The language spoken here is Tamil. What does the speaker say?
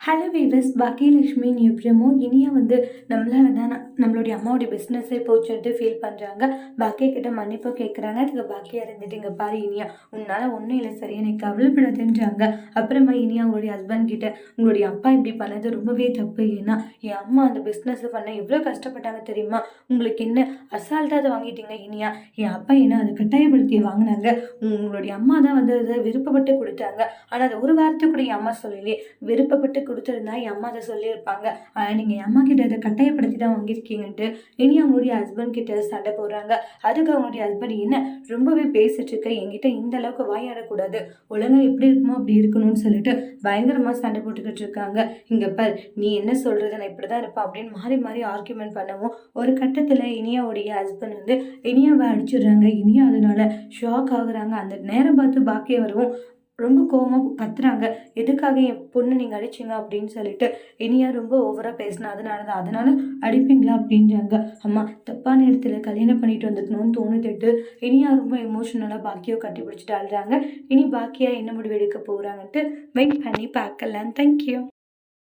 ஹலோ வீவர்ஸ் பாக்கியலட்சுமி எப்படியுமோ இனியா வந்து நம்மளால தான் நம்மளுடைய அம்மாவுடைய பிஸ்னஸே போச்சுட்டு ஃபீல் பண்ணுறாங்க பாக்கிய கிட்ட மன்னிப்பு கேட்குறாங்க அதுக்கு பாக்கியா இருந்துட்டு இங்கே பாரு இனியா. உன்னால் ஒன்றும் இல்லை சரியா நீ கவலைப்படாதுன்றாங்க அப்புறமா இனியா உங்களுடைய ஹஸ்பண்ட் கிட்ட உங்களுடைய அப்பா இப்படி பண்ணது ரொம்பவே தப்பு. ஏன்னா என் அம்மா அந்த பிஸ்னஸ் பண்ண எவ்வளோ கஷ்டப்பட்டாங்க தெரியுமா? உங்களுக்கு என்ன அசால்ட்டாக அதை வாங்கிட்டீங்க இனியா? என் அப்பா என்ன அதை கட்டாயப்படுத்தி வாங்கினாங்க? உங்களுடைய அம்மா தான் வந்து அதை விருப்பப்பட்டு கொடுத்தாங்க. ஆனால் அது ஒரு வாரத்தை கூட என் அம்மா சொல்லலையே. விருப்பப்பட்டு கொடுத்துருந்தா என் அம்மா அதை சொல்லியிருப்பாங்க. நீங்கள் என் அம்மா கிட்ட அதை கட்டாயப்படுத்தி தான் வாங்கியிருக்கீங்கன்ட்டு இனி அவங்களுடைய ஹஸ்பண்ட் கிட்ட சண்டை போடுறாங்க. அதுக்கு அவங்களுடைய ஹஸ்பண்ட் என்ன ரொம்பவே பேசிட்டு இருக்க என்கிட்ட இந்த அளவுக்கு வாயாடக்கூடாது. உலகம் எப்படி இருக்குமோ அப்படி இருக்கணும்னு சொல்லிட்டு பயங்கரமாக சண்டை போட்டுக்கிட்டு இருக்காங்க. இங்கே பார் நீ என்ன சொல்கிறது நான் இப்படி தான் இருப்பேன் அப்படின்னு மாறி மாறி ஆர்கியூமெண்ட் பண்ணவும் ஒரு கட்டத்தில் இனியாவுடைய ஹஸ்பண்ட் வந்து இனியாவை அடிச்சிடுறாங்க. இனியா அதனால ஷாக் ஆகுறாங்க. அந்த நேரம் பார்த்து பாக்கிய வரவும் ரொம்ப கோவமாக கத்துறாங்க. எதுக்காக என் பொண்ணு நீங்கள் அடிச்சீங்க அப்படின்னு சொல்லிட்டு இனியா ரொம்ப ஓவராக பேசினா அதனால தான் அதனால அடிப்பீங்களா அப்படின்றாங்க. அம்மா தப்பான இடத்துல கல்யாணம் பண்ணிட்டு வந்துக்கணும்னு தோணுதுட்டு இனியா ரொம்ப எமோஷனலாக பாக்கியோ கட்டி பிடிச்சிட்டு அழுறாங்க. இனி பாக்கியா என்ன முடிவு எடுக்க போகிறாங்கன்ட்டு வெயிட் பண்ணி பார்க்கலாம். தேங்க்யூ